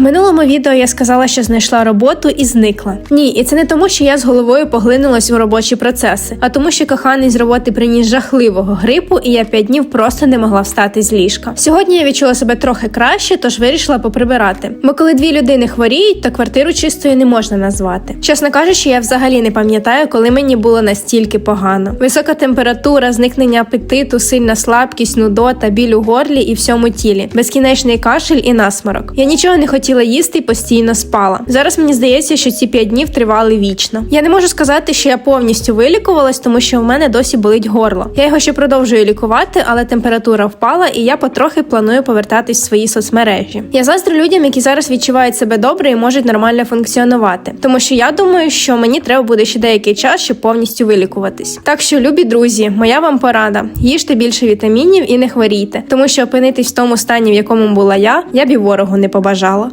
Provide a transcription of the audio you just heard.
Минулому відео я сказала, що знайшла роботу і зникла. Ні, і це не тому, що я з головою поглинулась у робочі процеси, а тому, що коханий з роботи приніс жахливого грипу, і я п'ять днів просто не могла встати з ліжка. Сьогодні я відчула себе трохи краще, тож вирішила поприбирати. Бо коли дві людини хворіють, то квартиру чистою не можна назвати. Чесно кажучи, я взагалі не пам'ятаю, коли мені було настільки погано. Висока температура, зникнення апетиту, сильна слабкість, нудота, біль у горлі і всьому тілі, безкінечний кашель і насморок. Я нічого не хотіла їсти і постійно спала. Зараз мені здається, що ці п'ять днів тривали вічно. Я не можу сказати, що я повністю вилікувалась, тому що в мене досі болить горло. Я його ще продовжую лікувати, але температура впала, і я потрохи планую повертатись в свої соцмережі. Я заздрю людям, які зараз відчувають себе добре і можуть нормально функціонувати, тому що я думаю, що мені треба буде ще деякий час, щоб повністю вилікуватись. Так що, любі друзі, моя вам порада: їжте більше вітамінів і не хворійте, тому що опинитись в тому стані, в якому була я, я б і ворогу не побажала.